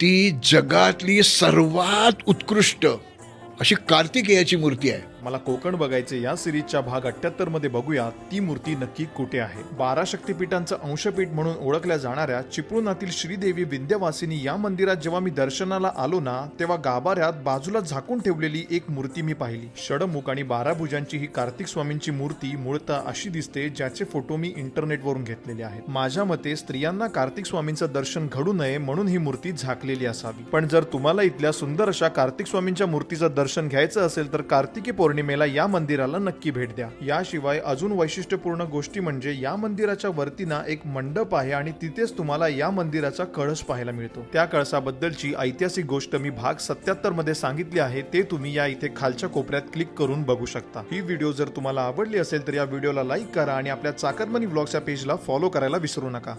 ती जगातली सर्वात उत्कृष्ट अशी कार्तिकेयाची मूर्ती आहे. मला कोकण बघायचे या सिरीजच्या भाग अठ्याहत्तरमध्ये बघूया. ती मूर्ती नक्की कुठे आहे? बारा शक्तिपीठांचं अंशपीठ म्हणून ओळखल्या जाणाऱ्या चिपळूणातील श्रीदेवी विंध्यवासिनी या मंदिरात जेव्हा मी दर्शनाला आलो ना तेव्हा गाभाऱ्यात बाजूला झाकून ठेवलेली एक मूर्ती मी पाहिली. षडमुख आणि बारा भुजांची ही कार्तिक स्वामींची मूर्ती मूळतः अशी दिसते ज्याचे फोटो मी इंटरनेटवरून घेतलेले आहेत. माझ्या मते स्त्रियांना कार्तिक स्वामींचं दर्शन घडू नये म्हणून ही मूर्ती झाकलेली असावी. पण जर तुम्हाला इथल्या सुंदर अशा कार्तिक स्वामींच्या मूर्तीचं दर्शन घ्यायचं असेल तर कार्तिकी पौर्णिमेला या मंदिराला नक्की भेट द्या. याशिवाय अजून वैशिष्ट्यपूर्ण गोष्टी म्हणजे या मंदिराच्या वरती ना एक मंडप आहे आणि तिथेच तुम्हाला या मंदिराचा कळस पाहायला मिळतो. त्या कळसाबद्दलची ऐतिहासिक गोष्ट मी भाग सत्याहत्तरमध्ये सांगितली आहे ते तुम्ही या इथे खालच्या कोपऱ्यात क्लिक करून बघू शकता. ही व्हिडिओ जर तुम्हाला आवडली असेल तर या व्हिडिओला लाईक करा आणि आपल्या चाकरमनी ब्लॉगच्या पेजला फॉलो करायला विसरू नका.